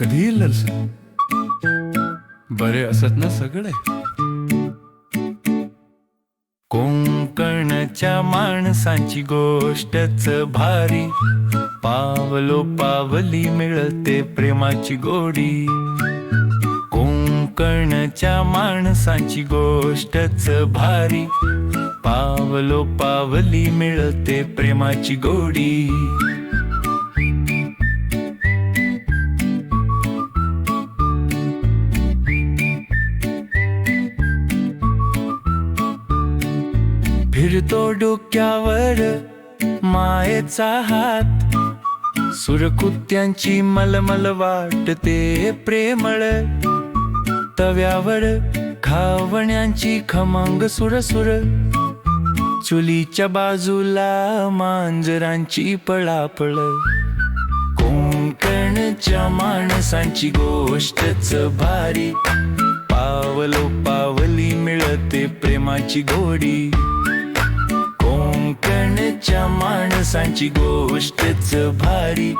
कधी येईल नरसन बरे असत ना सगळे? कोंकणच्या माणसांची गोष्टच भारी. पावलो पावली मिळते प्रेमाची गोडी. कोंकणच्या माणसांची गोष्टच भारी. पावलो पावली मिळते प्रेमाची गोडी. फिरतो डोक्यावर मायेचा हात. सुरकुत्यांची मलमल वाटते प्रेमळ. तव्यावर खावण्यांची खमंग सुरसुर. चुलीच्या बाजूला मांजरांची पळापळ. कोंकणच्या माणसांची गोष्टच भारी. पावलो पावली मिळते प्रेमाची गोडी. कोंकणच्या माणसांची गोष्टच भारी.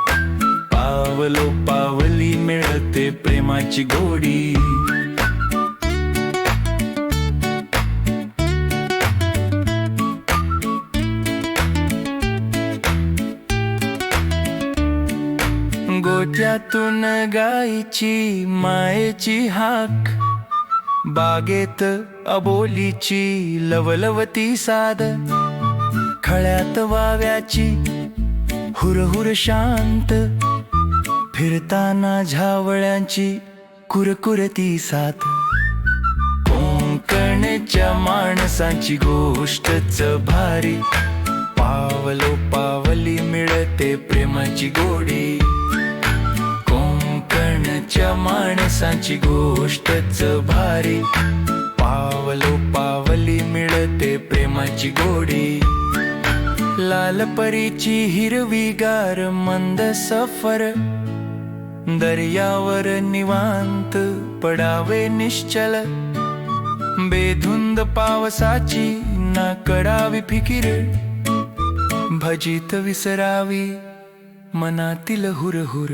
पावलो पावली मिळते प्रेमाची गोडी. गोट्यातून गायची मायेची हाक. बागेत अबोलीची लवलवती साद. खळ्यात वाव्याची हुरहुर शांत फिरताना झावळ्यांची कुरकुरती साथ. कोंकणच्या माणसांची गोष्टच भारी पावलो पावली मिळते प्रेमाची गोडी. कोंकणच्या माणसांची गोष्टच भारी पावलो पावली मिळते प्रेमाची गोडी. लाल परीची हिरवी गार मंद सफर. दर्यावर निवांत पडावे निश्चल. बेधुंद पावसाची ना करावी फिकीर. भजित विसरावी मनातील हुरहुर.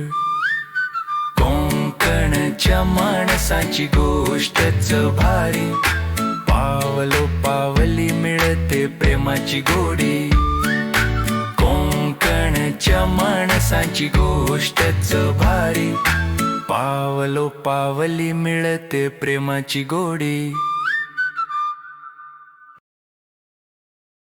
कोंकणच्या माणसाची गोष्टच भारी. पावलो पावली मिळते प्रेमाची गोडी. त्यांच्या माणसाची गोष्टच भारी. पावलो पावली मिळते प्रेमाची गोडी.